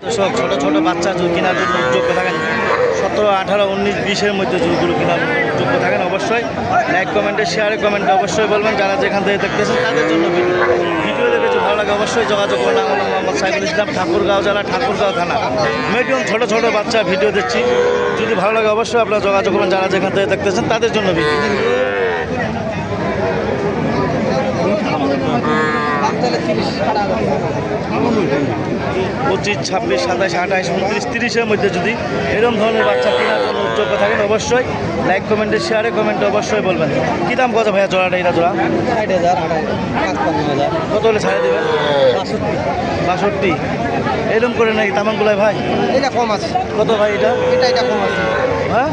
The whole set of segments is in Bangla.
সব ছোট ছোট বাচ্চা যদি কেনার জন্য যোগ্য থাকেন, সতেরো, আঠারো, উনিশ, বিশের মধ্যে জুগুলো কেনার যোগ্য থাকেন অবশ্যই। লাইক কমেন্টে শেয়ারে কমেন্টে অবশ্যই বলবেন। যারা যেখান থেকে দেখতেছেন, তাদের জন্য ভিডিও ভিডিও দেখে যদি ভালো লাগে, অবশ্যই যোগাযোগ করুন। আমার মোহাম্মদ সাইফুল ইসলাম, ঠাকুরগাঁও জেলা, ঠাকুরগাঁও থানা। মিডিয়াম ছোট ছোট বাচ্চা, ভিডিও দিচ্ছি যদি ভালো লাগে, অবশ্যই আপনারা যোগাযোগ করবেন যারা যেখান থেকে দেখতেছেন, তাদের জন্য ভিডিও। পঁচিশ ছাব্বিশ সাতাশ আঠাশ উনত্রিশ তিরিশের মধ্যে যদি এরকম ধরনের বাচ্চা কেনার জন্য উদ্যোগ থাকেন অবশ্যই লাইক কমেন্টে শেয়ারে কমেন্টে অবশ্যই বলবেন। কী দাম কত ভাইয়া জোড়াটা এটা জোড়া? ষাট হাজার কত হলে ছাড়ে দেবেন? বাষট্টি। বাষট্টি। এরকম করে নাকি তামাংগুলাই ভাই? এটা কম আছে। কত ভাই এটা? এটা এটা কম আছে। হ্যাঁ?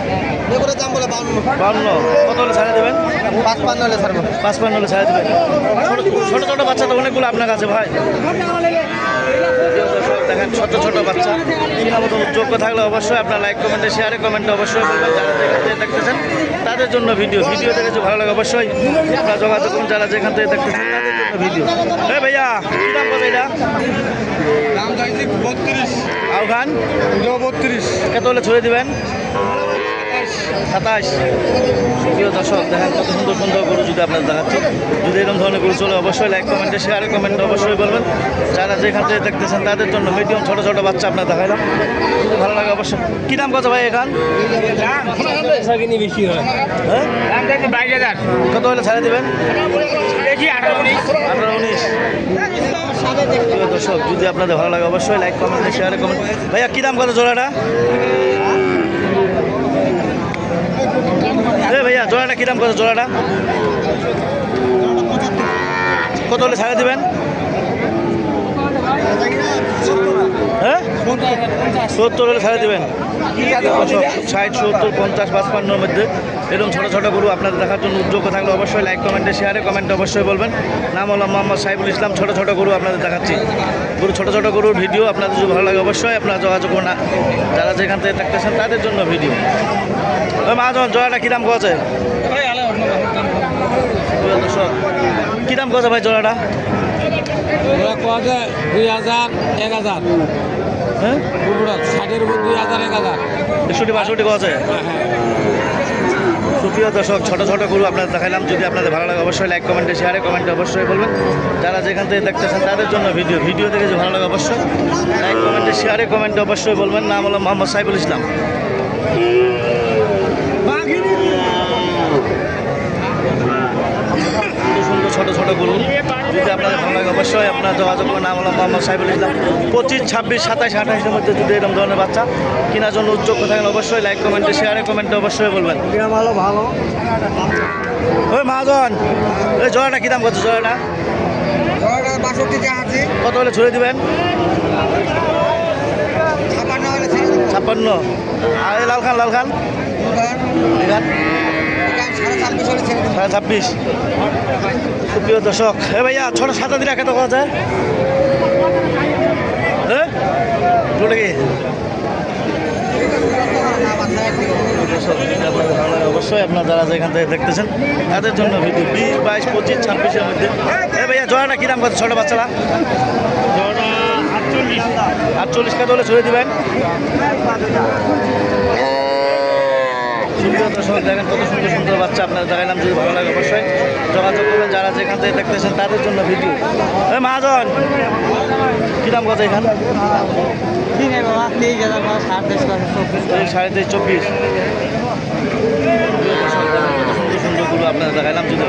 এগুলো দাম বলে বাউন্ন। বান্ন কত হলে ছাড়ে দেবেন? পাঁচপান্ন হলে ছাড়বো। পাঁচ পান্ন হলে ছাড়ে দেবেন। ছোট ছোট বাচ্চা তো অনেকগুলো আপনার কাছে ভাই। দেখেন ছোট ছোট বাচ্চা। কিনা মতো যোগ্য থাকলে অবশ্যই আপনার লাইক কমেন্টে শেয়ারে কমেন্টে অবশ্যই বলবেন যারা দেখতেছেন তাদের জন্য ভিডিও ভিডিও দেখে যদি ভালো লাগে অবশ্যই আপনারা যোগাযোগ করুন যারা যেখান থেকে দেখতেছেন তাদের জন্য ভিডিও হ্যাঁ ভাইয়া কী দাম কত এটা? দাম চাইছি বত্রিশ। আফগান বত্রিশ। কত হলে ছড়ে দিবেন? সাতাশ। প্রিয় দর্শক, দেখেন কত সুন্দর সুন্দর গরু যদি আপনার দেখাচ্ছি। যদি এরকম ধরনের গরু চলে, অবশ্যই লাইক কমেন্টে শেয়ারে কমেন্টে অবশ্যই বলবেন। যারা যেখান থেকে দেখতেছেন, তাদের জন্য মিডিয়াম ছোটো ছোটো বাচ্চা আপনার দেখাইলাম। ভালো লাগে অবশ্যই। কী দাম কত ভাই এখান? বেশি হয়? হ্যাঁ কত হলে ছাড়ে দেবেন? আঠারো উনিশ। প্রিয় দর্শক, যদি আপনাদের ভালো লাগে, অবশ্যই লাইক কমেন্টে শেয়ারে কমেন্ট ভাইয়া, কী দাম কত জোড়াটা? ভাইয়া জোড়াটা কী দাম কত? জোড়াটা? কত হলে ছাড়া দেবেন? হ্যাঁ? সত্তর হলে ছাড়ে দেবেন। ষাট, সত্তর, পঞ্চাশ, পাঁচপান্নর মধ্যে। এরকম ছোটো ছোটো গরু আপনাদের দেখার জন্য উদ্যোগ থাকলে অবশ্যই লাইক কমেন্টে শেয়ারে কমেন্টে অবশ্যই বলবেন। নাম হলো মোহাম্মদ সাইফুল ইসলাম, ছোটো ছোটো গরু আপনাদের দেখাচ্ছি। গরু, ছোটো ছোটো গরুর ভিডিও আপনাদের যদি ভালো লাগে অবশ্যই আপনারা যোগাযোগ করুন। যারা যেখান থেকে থাকতেছেন তাদের জন্য ভিডিও ওই মাজন জোড়াটা কী দাম কছে দর্শক কী দাম কছে ভাই জোড়াটা? কত দুই হাজার এক হাজার। হ্যাঁ? ষাটের উপর দুই হাজার এক হাজার। একষট্টি বাষট্টি কছে সুপ্রিয় দর্শক ছোট ছোট গরু আপনার দেখালাম যদি আপনাদের ভালো লাগে অবশ্যই লাইক কমেন্টে শেয়ারে কমেন্টে অবশ্যই বলবেন। যারা যেখান থেকে দেখতেছেন তাদের জন্য ভিডিও ভিডিও দেখে যদি ভালো লাগে অবশ্যই লাইক কমেন্টে শেয়ারে কমেন্টে অবশ্যই বলবেন। নাম হলো মোহাম্মদ সাইফুল ইসলাম সুন্দর সুন্দর ছোটো ছোটো গরু যদি আপনাদের ভালো লাগে অবশ্যই আপনার যোগাযোগ করুন। নাম হলো মোহাম্মদ সাইফুল ইসলাম। পঁচিশ ছাব্বিশ সাতাশ আঠাশের মধ্যে যদি এরকম ধরনের বাচ্চা কেনার জন্য উদ্যোগ থাকেন অবশ্যই লাইক কমেন্টে শেয়ারে কমেন্টে অবশ্যই বলবেন। ভালো ভালো ওই মহাজন ওই জোড়াটা কী দাম জোড়াটা? যা আছে কত হলে ছুড়ে দিবেন? ছাপ্পান্ন। আর লাল খান লাল খান? সাড়ে ছাব্বিশ। সুপ্রিয় দর্শক। এ ভাইয়া ছোটো সাতা দিলে কত কথা যায়? হ্যাঁ? কি অবশ্যই আপনার যারা যেখান থেকে দেখতেছেন তাদের জন্য ভিডিও বিশ বাইশ পঁচিশ ছাব্বিশের মধ্যে। এ ভাইয়া জোড়াটা কী দাম কত ছোটো বাচ্চারা? আটচল্লিশ। আটচল্লিশ কত হলে ছড়ে দিবেন? সুন্দর দর্শক দেখেন, কত সুন্দর সুন্দর বাচ্চা আপনারা দেখাইলাম, যদি ভালো লাগে অবশ্যই যোগাযোগ করবেন। যারা যেখান থেকে দেখতেছেন তাদের জন্য ভিডিও মহাজন, কী দাম কত এখান? সাড়ে তেইশ, চব্বিশ।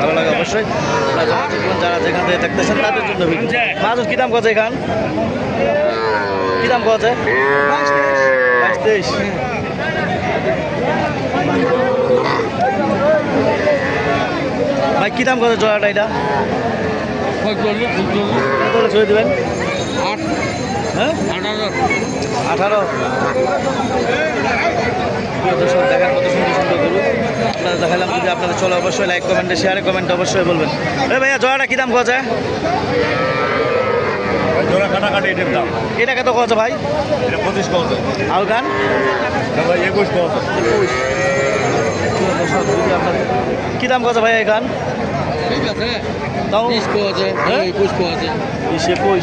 ভালো যারা যেখান থেকে ভিডিও কী দাম কত এখান? কী দাম তেইশ। ভাই কী দাম কত জোড়াটা এটা? কত ছড়ে দেবেন? আট হ্যাঁ? আঠারো। দর্শক দেখেন কত সুন্দর সুন্দর গরু। আপনারা দেখালাম যদি আপনাদের চলে অবশ্যই লাইক কমেন্টে শেয়ারে কমেন্টে অবশ্যই বলবেন। এ ভাইয়া কী দাম কছে জোড়া কাটাকাটি এটার দাম। এটা কত কছে ভাই? এটা পঁচিশ কত? আর গান ভাই একুশ কত? কী দাম কছে ভাই এই গান ঠিক আছে দাও বিশ কো আছে হ্যাঁ? একুশ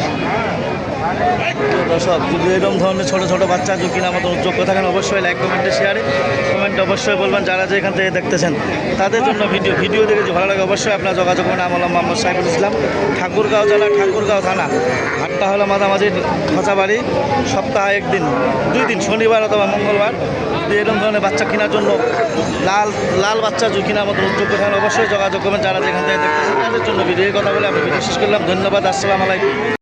দর্শক, যদি এরকম ধরনের ছোটো ছোটো বাচ্চা যদি কিনা মতো যোগ্য থাকেন, অবশ্যই লাইক কমেন্টে শেয়ারে কমেন্ট অবশ্যই বলবেন। যারা যে এখান থেকে দেখতেছেন, তাদের জন্য ভিডিও ভিডিও দেখে যদি ভালো লাগে, অবশ্যই আপনার যোগাযোগ করবেন আমার নাম মোহাম্মদ সাইফুল ইসলাম, ঠাকুরগাঁও জেলা, ঠাকুরগাঁও থানা হাটটা হলো মাঝামাঝি খোঁচাবাড়ি। সপ্তাহে একদিন, দুই দিন, শনিবার অথবা মঙ্গলবার এরকম ধরনের বাচ্চা কেনার জন্য লাল লাল বাচ্চা যদি কেনার মতো যোগ্য থাকেন, অবশ্যই যোগাযোগ করবেন। যারা যেখান থেকে দেখতেছেন, তাদের জন্য ভিডিওর কথা বলে আমি ভিডিও শেষ করলাম। ধন্যবাদ, আসসালামু আলাইকুম।